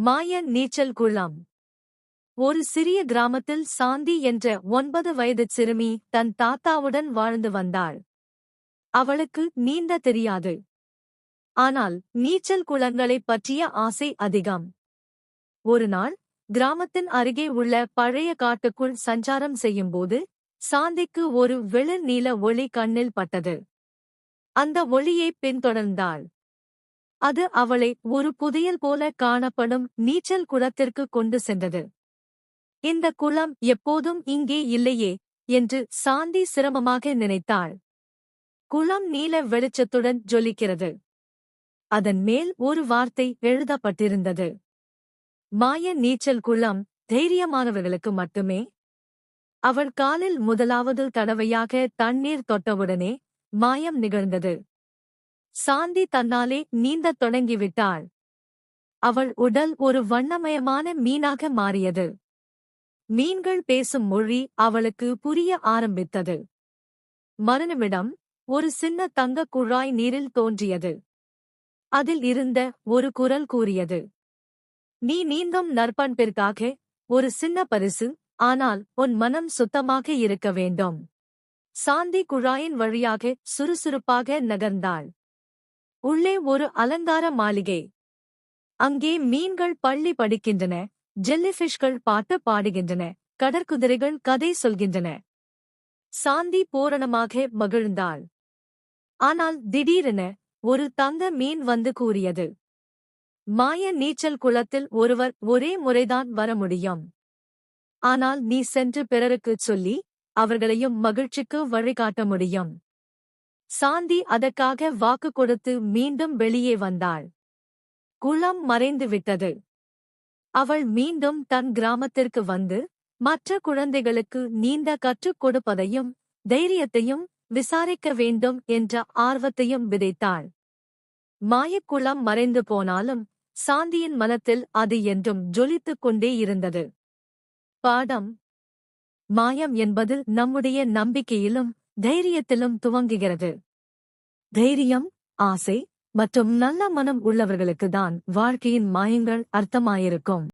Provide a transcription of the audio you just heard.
மாய நீச்சல் குளம். ஒரு சிறிய கிராமத்தில் சாந்தி என்ற ஒன்பது வயது சிறுமி தன் தாத்தாவுடன் வாழ்ந்து வந்தாள். அவளுக்கு நீந்த தெரியாது. ஆனால் நீச்சல் குளங்களைப் பற்றிய ஆசை அதிகம். ஒருநாள் கிராமத்தின் அருகே உள்ள பழைய காட்டுக்குள் சஞ்சாரம் செய்யும்போது சாந்திக்கு ஒரு வெளிர் நீல ஒளி கண்ணில் பட்டது. அந்த ஒளியைப் பின்தொடர்ந்தாள். அது அவளை ஒரு புதையல் போல காணப்படும் நீச்சல் குளத்திற்கு கொண்டு சென்றது. இந்த குளம் எப்போதும் இங்கே இல்லையே என்று சாந்தி சிரமமாக நினைத்தாள். குளம் நீல வெளிச்சத்துடன் ஜொலிக்கிறது. அதன் மேல் ஒரு வார்த்தை எழுதப்பட்டிருந்தது. மாய நீச்சல் குளம் தைரியமானவர்களுக்கு மட்டுமே? அவள் காலில் முதலாவது தடவையாக தண்ணீர் தொட்டவுடனே மாயம் நிகழ்ந்தது. சாந்தி தன்னாலே நீந்தத் தொடங்கிவிட்டாள். அவள் உடல் ஒரு வண்ணமயமான மீனாக மாறியது. மீன்கள் பேசும் மொழி அவளுக்கு புரிய ஆரம்பித்தது. மறுநிமிடம் ஒரு சின்ன தங்கக் குழாய் நீரில் தோன்றியது. அதில் இருந்த ஒரு குரல் கூறியது. நீ நீந்தும் நற்பண்பிற்காக ஒரு சின்ன பரிசு ஆனால் உன் மனம் சுத்தமாக இருக்க வேண்டும். சாந்தி குழாயின் வழியாக சுறுசுறுப்பாக நகர்ந்தாள். உள்ளே ஒரு அலங்கார மாளிகை. அங்கே மீன்கள் பள்ளி படிக்கின்றன ஜெல்லிஃபிஷ்கள் பாட்டு பாடுகின்றன கடற்குதிரைகள் கதை சொல்கின்றன. சாந்தி பூரணமாக மகிழ்ந்தாள். ஆனால் திடீரென ஒரு தங்க மீன் வந்து கூறியது. மாய நீச்சல் குளத்தில் ஒருவர் ஒரே முறைதான் வர முடியும். ஆனால் நீ சென்று பிறருக்குச் சொல்லி அவர்களையும் மகிழ்ச்சிக்கு வழிகாட்ட முடியும். சாந்தி அதற்காக வாக்கு கொடுத்து மீண்டும் வெளியே வந்தாள். குளம் மறைந்து விட்டது அவள் மீண்டும் தன் கிராமத்திற்கு வந்து மற்ற குழந்தைகளுக்கு நீந்த கற்றுக் கொடுப்பதையும் தைரியத்தையும் விசாரிக்க வேண்டும் என்ற ஆர்வத்தையும் விதைத்தாள். மாயக்குளம் மறைந்து போனாலும் சாந்தியின் மனத்தில் அது என்றும் ஜொலித்துக் கொண்டே இருந்தது. பாடம். மாயம் என்பது நம்முடைய நம்பிக்கையிலும் தைரியத்திலும் துவங்குகிறது. தைரியம் ஆசை மற்றும் நல்ல மனம் உள்ளவர்களுக்குதான் வாழ்க்கையின் மாயங்கள் அர்த்தமாயிருக்கும்.